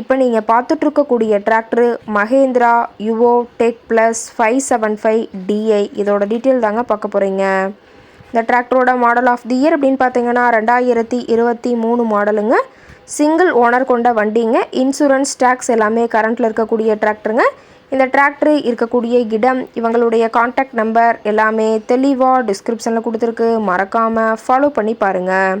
இப்போ நீங்கள் பார்த்துட்ருக்கக்கூடிய tractor Mahindra Yuvo tech plus five seven five DI இதோட டீட்டெயில் தாங்க பார்க்க போகிறீங்க இந்த டிராக்டரோட மாடல் ஆஃப் தி இயர் அப்படின்னு பார்த்தீங்கன்னா ரெண்டாயிரத்தி இருபத்தி மூணு மாடலுங்க சிங்கிள் ஓனர் கொண்ட வண்டிங்க. இன்சூரன்ஸ் டேக்ஸ் எல்லாமே கரண்ட்டில் இருக்கக்கூடிய டிராக்டருங்க இந்த டிராக்டர் இருக்கக்கூடிய இடம் இவங்களுடைய காண்டாக்ட் நம்பர் எல்லாமே தெளிவாக டிஸ்கிரிப்ஷனில் கொடுத்துருக்கு. மறக்காமல் ஃபாலோ பண்ணி பாருங்கள்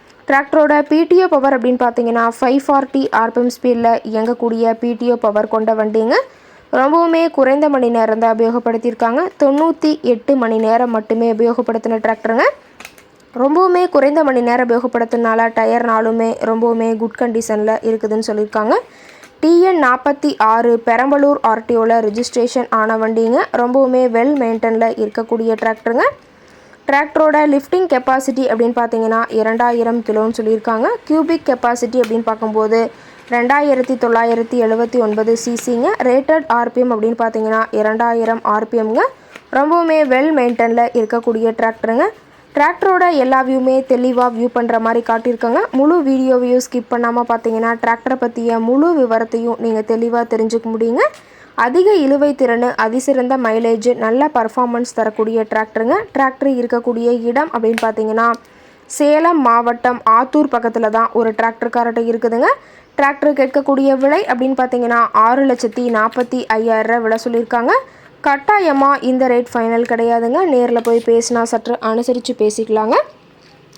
டிராக்டரோட பிடிஓ பவர் அப்படின்னு பார்த்தீங்கன்னா ஃபைவ் ஃபார்ட்டி ஆர்பிஎம் ஸ்பீடில் இயங்கக்கூடிய பிடிஓ பவர் கொண்ட வண்டிங்க. ரொம்பவுமே குறைந்த மணி நேரம் தான் உபயோகப்படுத்தியிருக்காங்க. தொண்ணூற்றி எட்டு மணி நேரம் மட்டுமே உபயோகப்படுத்தின டிராக்டருங்க. ரொம்பவுமே குறைந்த மணி நேரம் உபயோகப்படுத்தினால டயர்னாலுமே ரொம்பவுமே குட் கண்டிஷனில் இருக்குதுன்னு சொல்லியிருக்காங்க. டிஎன் நாற்பத்தி ஆறு பெரம்பலூர் ஆர்டிஓவில் ரிஜிஸ்ட்ரேஷன் ஆன வண்டிங்க. ரொம்பவுமே வெல் மெயின்டனில் இருக்கக்கூடிய டிராக்டருங்க. டிராக்டரோட லிஃப்டிங் கெப்பாசிட்டி அப்படின்னு பார்த்தீங்கன்னா இரண்டாயிரம் கிலோன்னு சொல்லியிருக்காங்க. கியூபிக் கெப்பாசிட்டி அப்படின்னு பார்க்கும்போது ரெண்டாயிரத்தி தொள்ளாயிரத்தி எழுபத்தி ஒன்பது சிசிங்க. ரேட்டட் ஆர்பிஎம் அப்படின்னு பார்த்தீங்கன்னா இரண்டாயிரம் ஆர்பிஎம்ங்க. ரொம்பவுமே வெல் மெயின்டனில் இருக்கக்கூடிய டிராக்டருங்க. டிராக்டரோட எல்லா வியூமே தெளிவாக வியூ பண்ணுற மாதிரி காட்டியிருக்காங்க. முழு வீடியோவையும் ஸ்கிப் பண்ணாமல் பார்த்தீங்கன்னா டிராக்டரை பற்றிய முழு விவரத்தையும் நீங்கள் தெளிவாக தெரிஞ்சுக்க முடியுங்க. அதிக இழுவை திறன் அதிசிறந்த மைலேஜ் நல்ல பர்ஃபார்மன்ஸ் தரக்கூடிய டிராக்டருங்க டிராக்டர் இருக்கக்கூடிய இடம் அப்படின்னு பார்த்தீங்கன்னா சேலம் மாவட்டம் ஆத்தூர் பக்கத்தில் தான் ஒரு டிராக்டர்கார்ட்ட இருக்குதுங்க. டிராக்டர் கேட்கக்கூடிய விலை அப்படின்னு பார்த்தீங்கன்னா ஆறு லட்சத்தி நாற்பத்தி ஐயாயிரரூவா விலை சொல்லியிருக்காங்க. கட்டாயமாக இந்த ரேட் ஃபைனல் கிடையாதுங்க. நேரில் போய் பேசினா சற்று அனுசரித்து பேசிக்கலாங்க.